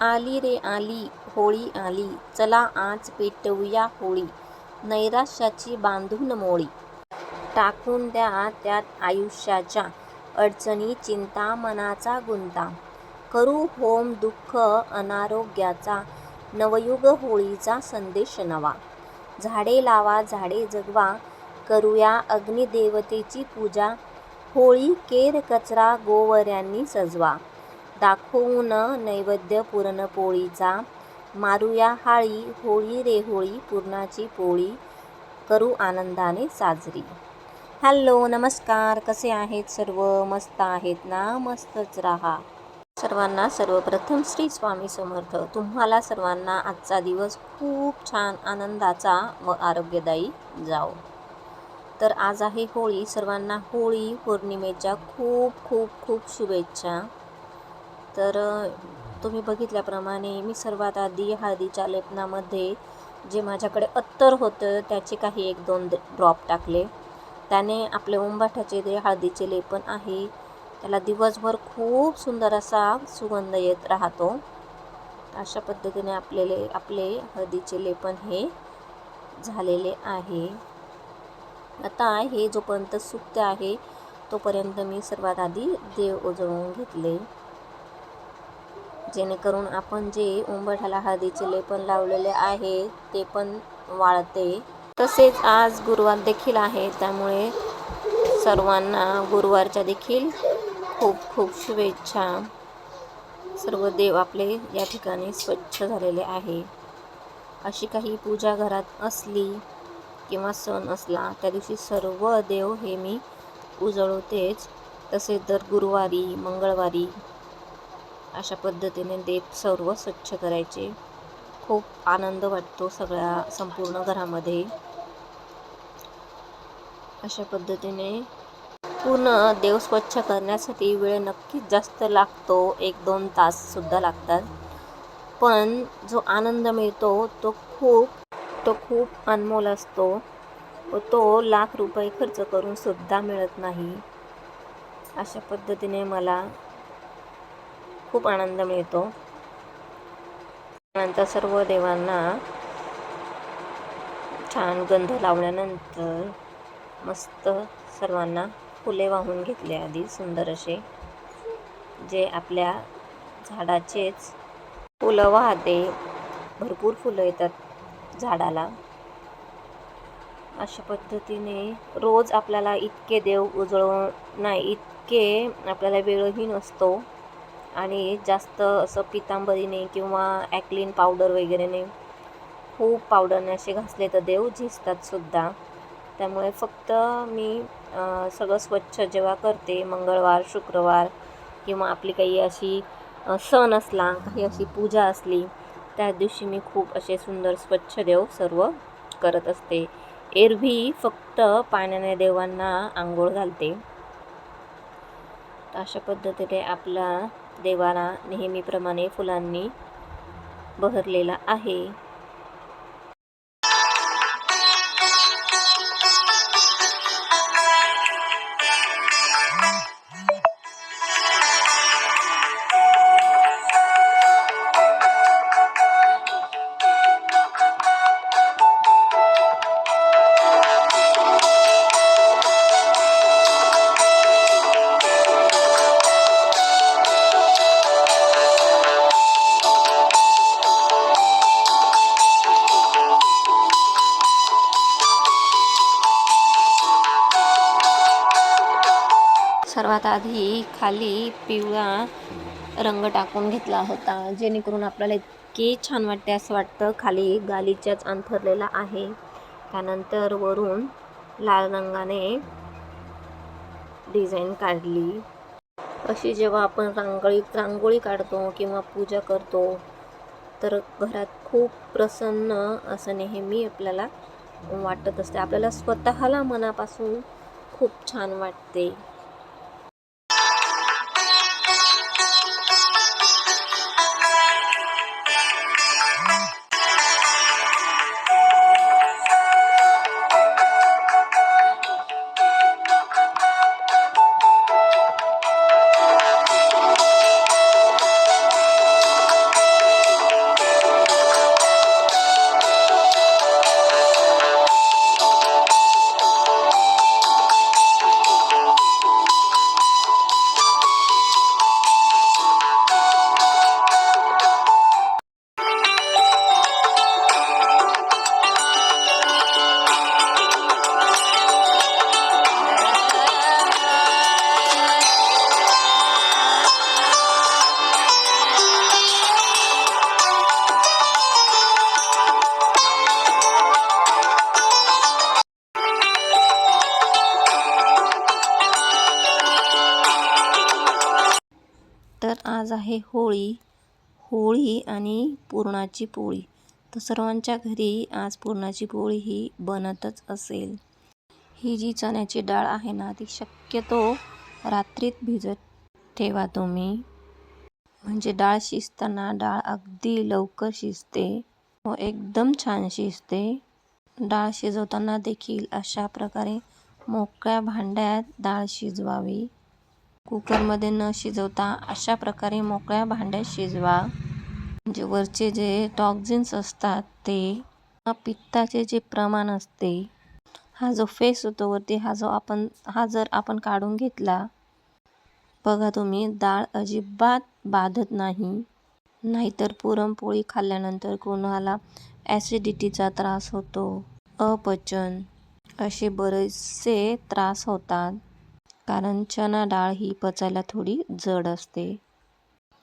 आली रे आली होळी आली. चला आज पेटवूया होळी. नैराश्याची बांधून मोळी. टाकून द्या त्यात आयुष्याच्या अडचणी चिंता मनाचा गुंता. करू होम दुःख अनारोग्याचा नवयुग होळीचा संदेश नवा. झाडे लावा झाडे जगवा. करूया अग्निदेवतेची पूजा. होळी केर कचरा गोवऱ्यांनी सजवा. दाखवून नैवेद्य पुरणपोळीचा मारूया हाळी होळी रे होळी पुरणाची पोळी करू आनंदाने साजरी. हॅलो नमस्कार. कसे आहेत सर्व? मस्त आहेत ना? मस्तच राहा. सर्वांना सर्वप्रथम श्री स्वामी समर्थ. तुम्हाला सर्वांना आजचा दिवस खूप छान आनंदाचा व आरोग्यदायी जाओ तर आज आहे होळी. सर्वांना होळी पौर्णिमेच्या खूप खूप खूप शुभेच्छा. तर तुम्ही बघितल्याप्रमाणे मी सर्वात आधी हळदीच्या लेपनामध्ये जे माझ्याकडे अत्तर होतं त्याचे काही एक दोन ड्रॉप टाकले. त्याने आपले उंबाठ्याचे जे हळदीचे लेपन आहे त्याला दिवसभर खूप सुंदर असा सुगंध येत राहतो. अशा पद्धतीने आपलेले आपले हळदीचे लेपन हे झालेले आहे. आता हे जोपर्यंत सुक्त आहे तोपर्यंत मी सर्वात आधी देव उजळून घेतले. जेणेकरून आपण जे उंबरठ्याला हळदीचे लेपन लावलेले आहे ते पण वाळते. तसेच आज गुरुवार देखील आहे त्यामुळे सर्वांना गुरुवारच्या देखील खूप खूप शुभेच्छा. सर्व देव आपले या ठिकाणी स्वच्छ झालेले आहे. अशी काही पूजा घरात असली किंवा सण असला त्या दिवशी सर्व देव हे मी उजळवतेच तसेच दर गुरुवारी मंगळवारी अशा पद्धतीने देव सर्व स्वच्छ करायचे. खूप आनंद वाटतो सगळ्या संपूर्ण घरामध्ये. अशा पद्धतीने पूर्ण देव स्वच्छ करण्यासाठी वेळ नक्कीच जास्त लागतो. एक दोन ताससुद्धा लागतात. पण जो आनंद मिळतो तो खूप तो खूप अनमोल असतो. व तो लाख रुपये खर्च करून सुद्धा मिळत नाही. अशा पद्धतीने मला खूप आनंद मिळतो. नंतर सर्व देवांना छान गंध लावल्यानंतर मस्त सर्वांना फुले वाहून घेतले आधी सुंदर असे. जे आपल्या झाडाचेच फुलं वाहते भरपूर फुलं येतात झाडाला. अशा पद्धतीने रोज आपल्याला इतके देव उजळवून नाही इतके आपल्याला वेळही नसतो. आणि जास्त असं पितांबरीने किंवा ॲक्लिन पावडर वगैरेने खूप पावडरने असे घासले तर देव झिजतात सुद्धा. त्यामुळे फक्त मी सगळं स्वच्छ जेव्हा करते मंगळवार शुक्रवार किंवा आपली काही अशी सण असला काही अशी पूजा असली त्या दिवशी मी खूप असे सुंदर स्वच्छ देव सर्व करत असते. एरवी फक्त पाण्याने देवांना आंघोळ घालते. अशा पद्धतीने आपला देवाला नेहमीप्रमाणे फुलांनी बहरलेला आहे. सर्वात आधी खाली पिवळा रंग टाकून घेतला होता जेणेकरून आपल्याला इतके छान वाटते असं वाटतं खाली गालीच्याच अंथरलेला आहे. त्यानंतर वरून लाल रंगाने डिझाईन काढली. अशी जेव्हा आपण रांगोळी रांगोळी काढतो किंवा पूजा करतो तर घरात खूप प्रसन्न असं नेहमी आपल्याला वाटत असते. आपल्याला स्वतःला मनापासून खूप छान वाटते. आज आहे होळी. होळी आणि पुरणाची पोळी. तर सर्वांच्या घरी आज पुरणाची पोळी ही बनतच असेल. ही जी चण्याची डाळ आहे ना ती शक्यतो रात्रीत भिजत ठेवा तुम्ही. म्हणजे डाळ शिजताना डाळ अगदी लवकर शिजते व एकदम छान शिजते. डाळ शिजवताना देखील अशा प्रकारे मोकळ्या भांड्यात डाळ शिजवावी. कुकरमध्ये न शिजवता अशा प्रकारे मोकळ्या भांड्यात शिजवा. म्हणजे वरचे जे टॉक्झिन्स असतात ते पित्ताचे जे प्रमाण असते हा जो फेस होतो वरती हा जो आपण हा जर आपण काढून घेतला बघा तुम्ही डाळ अजिबात बाधत नाही. नाहीतर पुरणपोळी खाल्ल्यानंतर कोणाला ॲसिडिटीचा त्रास होतो. अपचन असे बरेचसे त्रास होतात. कारण चणा डाळ ही पचायला थोडी जड असते.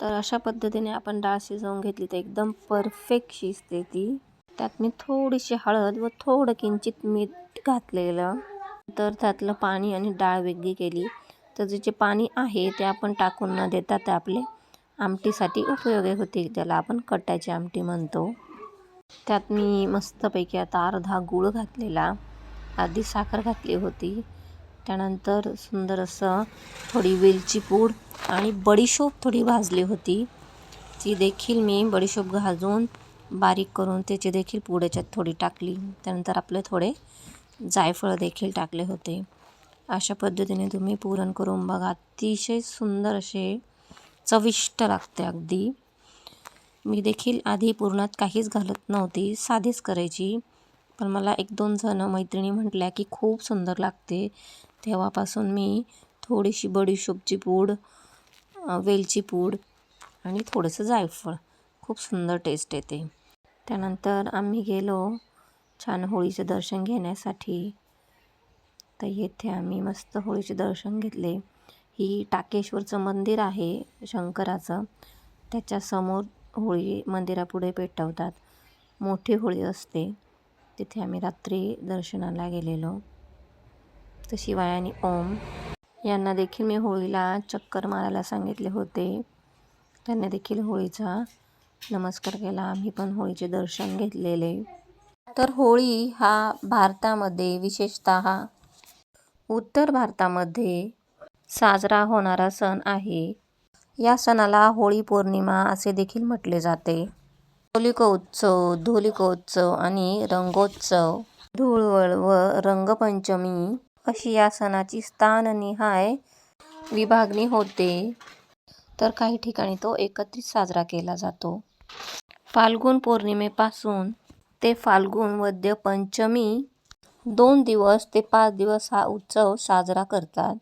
तर अशा पद्धतीने आपण डाळ शिजवून घेतली तर एकदम परफेक्ट शिजते ती. त्यात मी थोडीशी हळद व थोडं किंचित मीठ घातलेलं. तर त्यातलं पाणी आणि डाळ वेगळी केली. तर जे पाणी आहे ते आपण टाकून न देता ते आपले आमटीसाठी उपयोगी होते. त्याला आपण कटाची आमटी म्हणतो. त्यात मी मस्तपैकी आता अर्धा गूळ घातलेला. आधी साखर घातली होती. त्यानंतर सुंदर असं थोडी वेलची पूड आणि बडीशोप थोडी भाजली होती. ती देखील मी बडीशोप भाजून बारीक करून त्याची देखील पूड याच्यात थोडी टाकली. त्यानंतर आपले थोडे जायफळ देखील टाकले होते. अशा पद्धतीने तुम्ही पुरण करून बघा. अतिशय सुंदर असे चविष्ट लागते अगदी. मी देखील आधी पुरणात काहीच घालत नव्हती. साधीच करायची. पण मला एक दोन जण मैत्रिणी म्हटल्या की खूप सुंदर लागते. तेव्हापासून मी थोडीशी बडीशोपची पूड वेलची पूड आणि थोडंसं जायफळ. खूप सुंदर टेस्ट येते. त्यानंतर आम्ही गेलो छान होळीचं दर्शन घेण्यासाठी. तर येथे आम्ही मस्त होळीचे दर्शन घेतले. ही टाकेश्वरचं मंदिर आहे शंकराचं. त्याच्यासमोर होळी मंदिरापुढे पेटवतात. मोठी होळी असते. तिथे आम्ही रात्री दर्शनाला गेलेलो. तर शिवाय आणि ओम यांना देखील मी होळीला चक्कर मारायला सांगितले होते. त्यांनी देखील होळीचा नमस्कार केला. आम्ही पण होळीचे दर्शन घेतलेले. तर होळी हा भारतामध्ये विशेषत उत्तर भारतामध्ये साजरा होणारा सण आहे. या सणाला होळी पौर्णिमा असे देखील म्हटले जाते. होलिकोत्सव धोलिकोत्सव आणि रंगोत्सव धुळवळ व रंगपंचमी अशी या सणाची स्थाननिहाय विभागणी होते. तर काही ठिकाणी तो एकत्रित साजरा केला जातो. फाल्गुन पौर्णिमेपासून ते फाल्गुन वद्य पंचमी दोन दिवस ते पाच दिवस हा उत्सव साजरा करतात.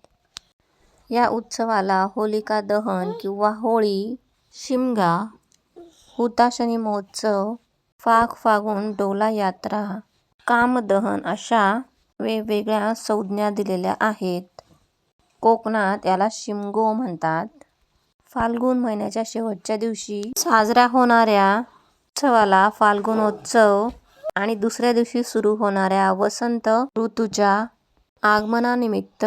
या उत्सवाला होलिका दहन किंवा होळी शिमगा हुताशनी महोत्सव फाग फागून डोला यात्रा कामदहन अशा वेगवेगळ्या संज्ञा दिलेल्या आहेत. कोकणात याला शिमगो म्हणतात. फाल्गुन महिन्याच्या शेवटच्या दिवशी साजरा होणाऱ्या उत्सवाला फाल्गुनोत्सव आणि दुसऱ्या दिवशी सुरू होणाऱ्या वसंत ऋतूच्या आगमनानिमित्त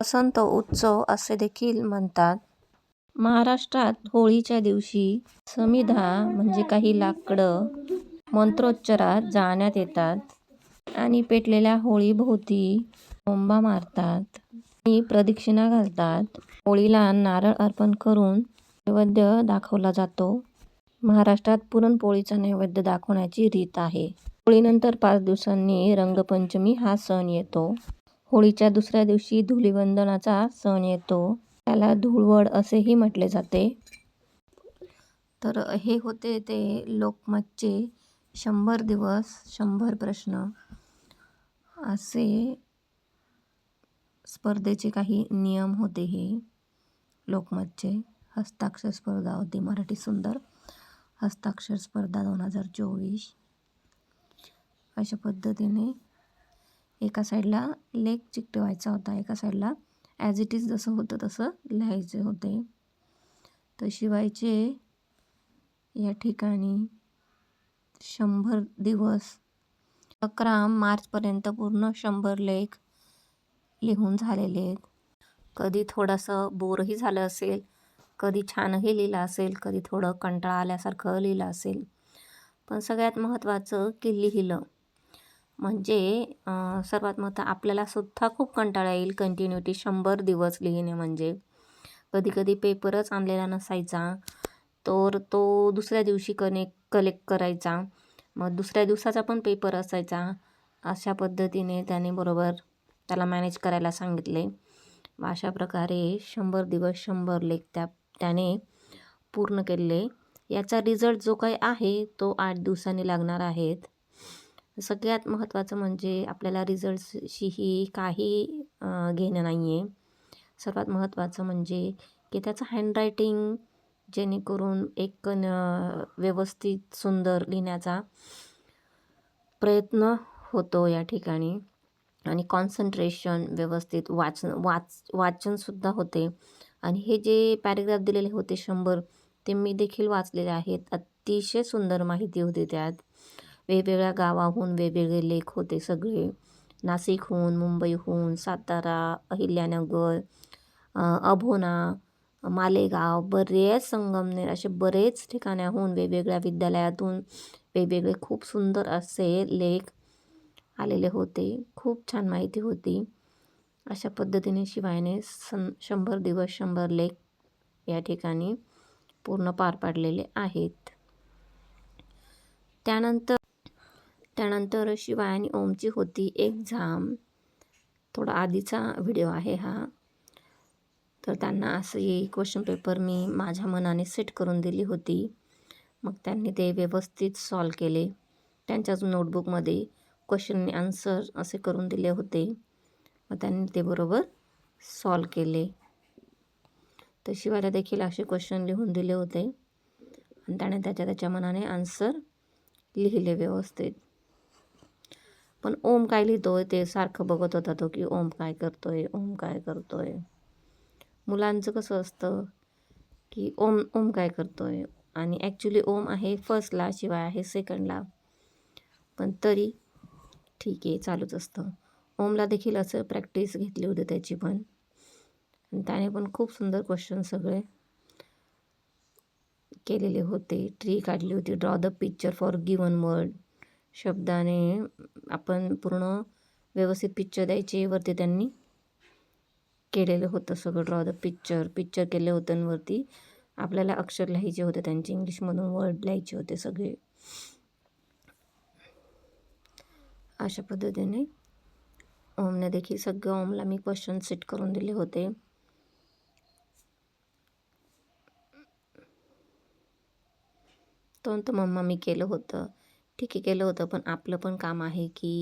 वसंत उत्सव असे देखील म्हणतात. महाराष्ट्रात होळीच्या दिवशी समिधा म्हणजे काही लाकडं मंत्रोच्चारात जाळण्यात येतात. आणि पेटलेल्या होळीभोवती बोंबा मारतात. आणि प्रदक्षिणा घालतात. होळीला नारळ अर्पण करून नैवेद्य दाखवला जातो. महाराष्ट्रात पुरणपोळीचा नैवेद्य दाखवण्याची रीत आहे. होळीनंतर पाच दिवसांनी रंगपंचमी हा सण येतो. होळीच्या दुसऱ्या दिवशी धुलीवंदनाचा सण येतो. त्याला धुळवड असेही म्हटले जाते. तर हे होते ते लोकमतचे शंभर दिवस शंभर प्रश्न असे स्पर्धेचे काही नियम होते हे. लोकमतचे हस्ताक्षर स्पर्धा होती मराठी सुंदर हस्ताक्षर स्पर्धा दोन हजार चोवीस. अशा पद्धतीने एका साईडला लेख चिकटवायचा होता एका साईडला ॲज इट इज जसं होतं तसं लिहायचे होते. तर शिवायचे या ठिकाणी शंभर दिवस. अकरा मार्चपर्यंत पूर्ण शंभर लेख लिहून झालेले आहेत. कधी थोडंसं बोरही झालं असेल कधी छानही लिहिलं असेल कधी थोडं कंटाळा आल्यासारखं लिहिलं असेल. पण सगळ्यात महत्त्वाचं की लिहिलं. म्हणजे सर्वात महत्त्व आपल्याला सुद्धा खूप कंटाळा येईल कंटिन्युटी शंभर दिवस लिहिणे म्हणजे. कधी कधी पेपरच आणलेला नसायचा. तर तो दुसऱ्या दिवशी कनेक्ट कलेक्ट करायचा. मग दुसऱ्या दिवसाचा पण पेपर असायचा. अशा पद्धतीने त्याने बरोबर त्याला मॅनेज करायला सांगितले. मग अशा प्रकारे शंभर दिवस शंभर लेख त्या त्याने पूर्ण केले. याचा रिझल्ट जो काही आहे तो आठ दिवसांनी लागणार आहेत. सगळ्यात महत्त्वाचं म्हणजे आपल्याला रिझल्टशीही काही घेणं नाही आहे सर्वात महत्त्वाचं म्हणजे की त्याचं हँडरायटिंग जेणेकरून एक न व्यवस्थित सुंदर लिहिण्याचा प्रयत्न होतो या ठिकाणी. आणि कॉन्सन्ट्रेशन व्यवस्थित वाचन वाच वाचनसुद्धा होते. आणि हे जे पॅरेग्राफ दिलेले होते शंभर ते मी देखील वाचलेले आहेत. अतिशय सुंदर माहिती होती त्यात. वेगवेगळ्या गावाहून वेगवेगळे लेख होते सगळे. नाशिकहून मुंबईहून सातारा अहिल्यानगर अभोना मालेगाव बरेच संगमनेर असे बरेच ठिकाणाहून वेगवेगळ्या विद्यालयातून वेगवेगळे खूप सुंदर असे लेख आलेले होते. खूप छान माहिती होती. अशा पद्धतीने शिवायने सं शंभर दिवस शंभर लेख या ठिकाणी पूर्ण पार पाडलेले आहेत. त्यानंतर त्यानंतर शिवाय आणि ओमची होती एक्झाम. थोडा आधीचा व्हिडिओ आहे हा. तर त्यांना असे क्वेश्चन पेपर मी माझ्या मनाने सेट करून दिली होती. मग त्यांनी ते व्यवस्थित सॉल्व केले. त्यांच्याच नोटबुकमध्ये क्वेश्चन आन्सर असे करून दिले होते. मग त्यांनी ते बरोबर सॉल्व केले. तर शिवायला देखील असे क्वेश्चन लिहून दिले होते. आणि त्याने त्याच्या त्याच्या मनाने आन्सर लिहिले व्यवस्थित. पण ओम काय लिहितो आहे ते सारखं बघत होता तो की ओम काय करतो आहे ओम काय करतो आहे मुलांचं कसं असतं की ओम ओम काय करतो आहे आणि ॲक्च्युली ओम आहे फर्स्टला शिवाय आहे सेकंडला पण तरी ठीक आहे चालूच असतं. ओमला देखील असं प्रॅक्टिस घेतली होती त्याची पण. आणि त्याने पण खूप सुंदर क्वेश्चन सगळे केलेले होते. ट्री काढली होती. Draw the picture for given word शब्दाने आपण पूर्ण व्यवस्थित पिक्चर द्यायचे वरती त्यांनी. केलेलं होतं सगळं ड्रॉ द पिक्चर पिक्चर केले होते वरती आपल्याला अक्षर लिहायचे होते त्यांचे इंग्लिशमधून वर्ड लिहायचे होते सगळे. अशा पद्धतीने ओमने देखील सगळं ओमला मी क्वेश्चन सेट करून दिले होते. तो मम्मा मी केलं होतं. ठीक आहे केलं होतं पण आपलं पण काम आहे की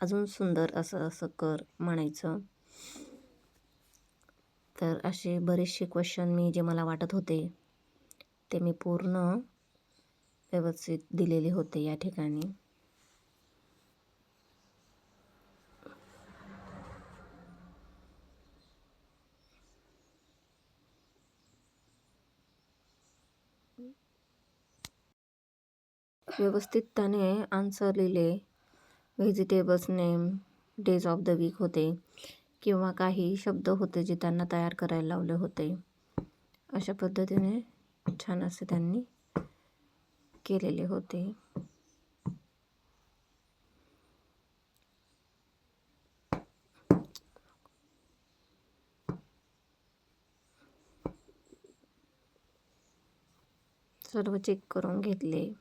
अजून सुंदर असं असं कर म्हणायचं. तर असे बरेचसे क्वेश्चन मी जे मला वाटत होते ते मी पूर्ण व्यवस्थित दिलेले होते या ठिकाणी. व्यवस्थित त्याने आन्सर लिहिले. Vegetables name days of the week होते. किंवा काही शब्द होते जे त्यांना तयार करायला लावले होते. अशा पद्धतीने छान असे त्यांनी केलेले होते. सर्व चेक करून घेतले.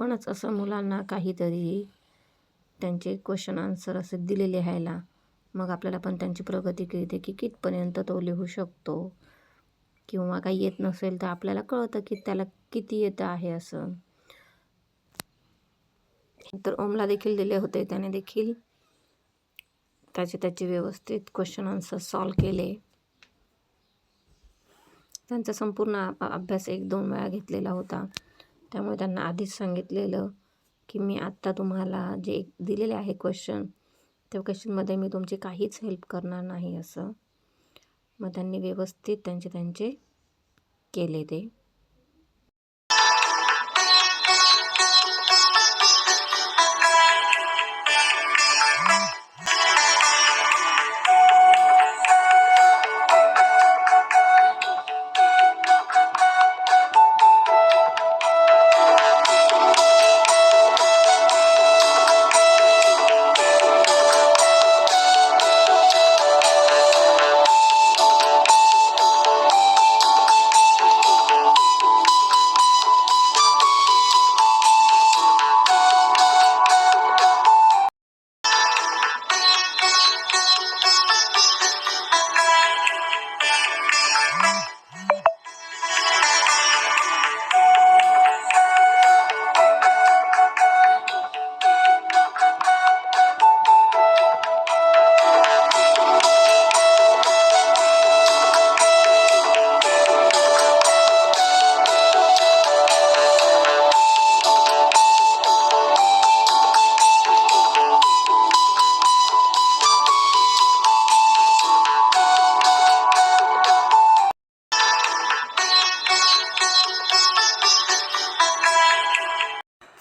आपणच असं मुलांना काहीतरी त्यांचे क्वेश्चन आन्सर असे दिले लिहायला मग आपल्याला पण त्यांची प्रगती कळते की कितपर्यंत तो लिहू शकतो. किंवा काही येत नसेल तर आपल्याला कळतं की त्याला किती येतं आहे असं. तर ओमला देखील दिले होते. त्याने देखील त्याचे त्याचे व्यवस्थित क्वेश्चन आन्सर सॉल्व केले. त्यांचा संपूर्ण अभ्यास एक दोन वेळा घेतलेला होता. त्यामुळे त्यांना आधीच सांगितलेलं की मी आत्ता तुम्हाला जे दिलेले आहे क्वेश्चन त्या क्वेश्चनमध्ये मी तुमची काहीच हेल्प करणार नाही असं. मग त्यांनी व्यवस्थित त्यांचे त्यांचे केले ते.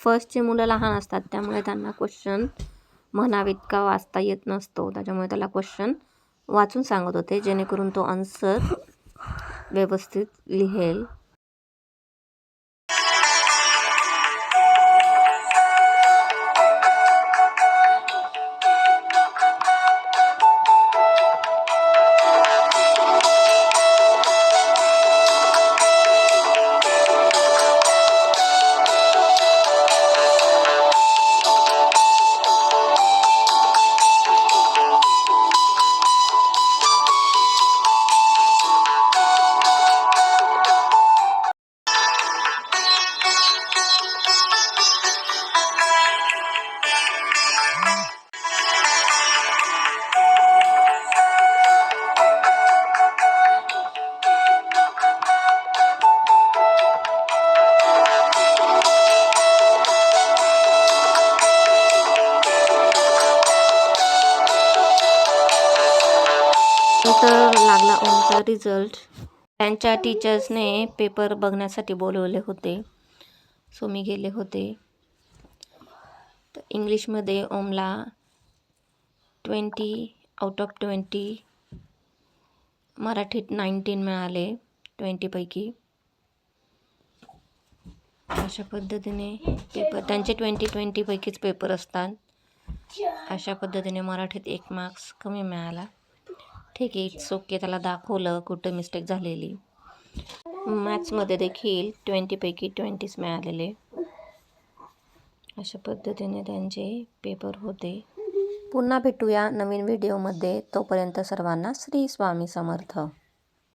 फर्स्टचे मुलं लहान असतात त्यामुळे त्यांना क्वेश्चन म्हणावेत का वाचता येत नसतो. त्याच्यामुळे त्याला क्वेश्चन वाचून सांगत होते जेणेकरून तो आन्सर व्यवस्थित लिहेल. रिझल्ट. त्यांच्या टीचर्सने पेपर बघण्यासाठी बोलवले होते. सो मी गेले होते. तर इंग्लिशमध्ये ओमला ट्वेंटी आउट ऑफ ट्वेंटी मराठीत नाईन्टीन मिळाले ट्वेंटीपैकी अशा पद्धतीने पेपर त्यांचे ट्वेंटी ट्वेंटीपैकीच पेपर असतात. अशा पद्धतीने मराठीत एक मार्क्स कमी मिळाला. ठीक आहे इट्स ओके त्याला दाखवलं कुठं मिस्टेक झालेली. मॅथ्समध्ये देखील ट्वेंटीपैकी ट्वेंटीच मिळालेले. अशा पद्धतीने त्यांचे पेपर होते. पुन्हा भेटूया नवीन व्हिडिओमध्ये तोपर्यंत सर्वांना श्री स्वामी समर्थ.